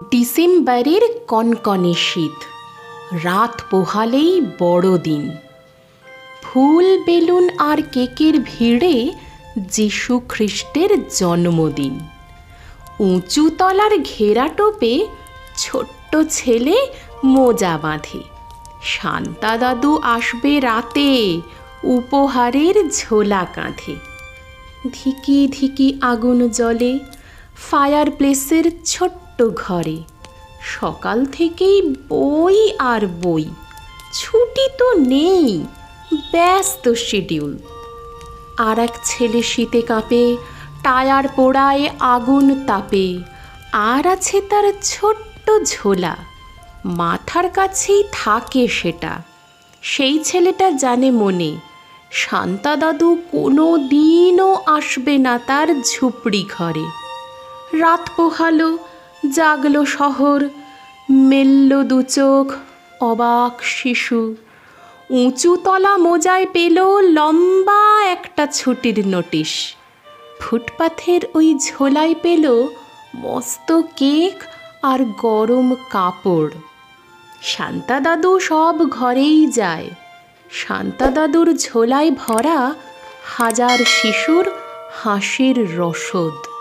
ডিসেম্বরের কনকনে শীত, রাত পোহালেই বড়দিন ফুল, বেলুন আর কেকের ভিড়ে যীশু খ্রিস্টের জন্মদিন। উঁচু তলার ঘেরা টোপে ছোট্ট ছেলে মোজা বাঁধে। শান্তা দাদু আসবে রাতে, উপহারের ঝোলা কাঁধে। ধিকি ধিকি আগুন জ্বলে ফায়ার প্লেসের ছোট্ট ঘরে। সকাল থেকেই বই আর বই। ছুটি তো নেই, ব্যস্ত শিডিউল। আর এক ছেলে শীতে কাঁপে, টায়ার পোড়ায়, আগুন তাপে। আর আছে তার ছোট্ট ঝোলা। মাথার কাছেই থাকে সেটা। সেই ছেলেটা জানে মনে, শান্তা দাদু কোনো দিনও আসবে না তার ঝুপড়ি ঘরে। রাত পোহালো জাগলো শহর, মেলল দু চোখ অবাক শিশু। উঁচু তলা মোজায় পেল লম্বা একটা ছুটির নোটিশ। ফুটপাথের ওই ঝোলায় পেল মস্ত কেক আর গরম কাপড়। শান্তা দাদু সব ঘরেই যায়। শান্তা দাদুর ঝোলায় ভরা হাজার শিশুর হাসির রসদ।